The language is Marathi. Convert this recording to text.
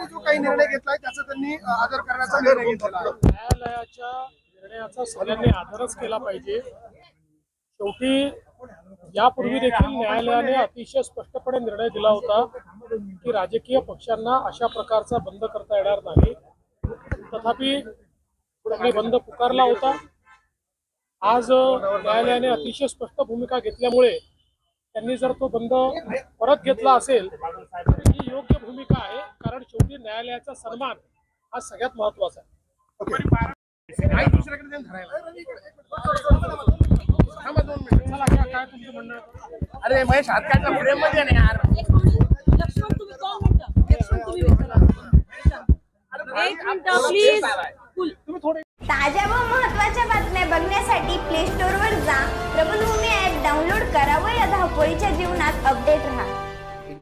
काही निर्णय घेतलाय त्याचा त्यांनी आदर करण्याचा निर्णय घेतला न्यायालयाच्या निर्णयाचा सगळ्यांनी आदरच केला पाहिजे. शेवटी यापूर्वी देखील न्यायालयाने अतिशय स्पष्टपणे निर्णय दिला होता की राजकीय पक्षांना अशा प्रकारचा बंद करता येणार नाही. तथापि त्यांनी बंद पुकारला होता. आज न्यायालयाने अतिशय स्पष्ट भूमिका घेतल्यामुळे त्यांनी जर तो बंद परत घेतला असेल ही योग्य भूमिका आहे कारण शेवटी न्यायालयाचा सन्मान हा सगळ्यात महत्त्वाचा आहे. दुसऱ्याकडे दोन मिनिटं. चला काय काय तुमचं म्हणणं? आहे? अरे महेश हात काढला फ्रेममध्ये नाही यार. एक मिनिट लक्ष्मण तुम्ही दोन मिनिटं. लक्ष्मण तुम्ही विचारा. एक मिनिट प्लीज फुल. तुम्ही थोडे ताज्या व महत्त्वाच्या बातम्या बघण्यासाठी प्ले स्टोअरवर जा. प्रबलभूमी ॲप डाउनलोड करा व या धावपळीच्या जीवनात अपडेट राहा.